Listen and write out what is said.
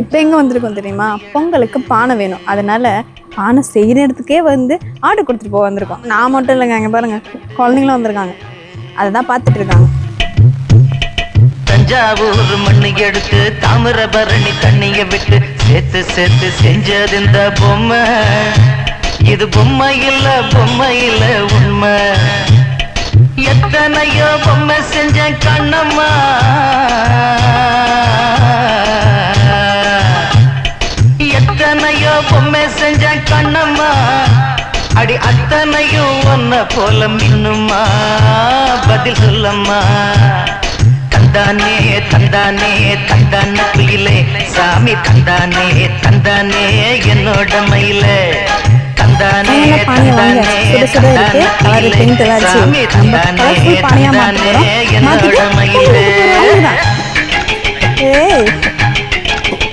இப்போ எங்கே வந்திருக்கோம் தெரியுமா? பொங்கலுக்கு பானை வேணும். அதனால பானை செய்கிற இடத்துக்கே வந்து ஆர்டர் கொடுத்துட்டு போக வந்திருக்கோம். நான் மட்டும் இல்லைங்க அங்கே பாருங்க. குழந்தைங்களும் வந்திருக்காங்க. அதை தான் பார்த்துட்டு இருக்காங்க. தஞ்சாவூர் மண்ணு எடுத்து தாமிரபரணி தண்ணிய விட்டு சேர்த்து சேர்த்து செஞ்சது இந்த பொம்மை. இது பொம்மை இல்ல பொம்மை இல்ல உண்மை. எத்தனையோ பொம்மை செஞ்ச கண்ணம்மா. எத்தனையோ பொம்மை செஞ்ச கண்ணம்மா. அடி அத்தனையும் ஒன்ன போல மின்னுமா பதில் சொல்லம்மா. தந்தானே தந்தானே தந்தான குயிலே. சாமி தந்தானே தந்தானே என்னோட மயிலே. அதனால பானையை வாங்க சுட சுட இருக்கு நம்ம கலர்ஃபுல் மாற்ற போகிறோம்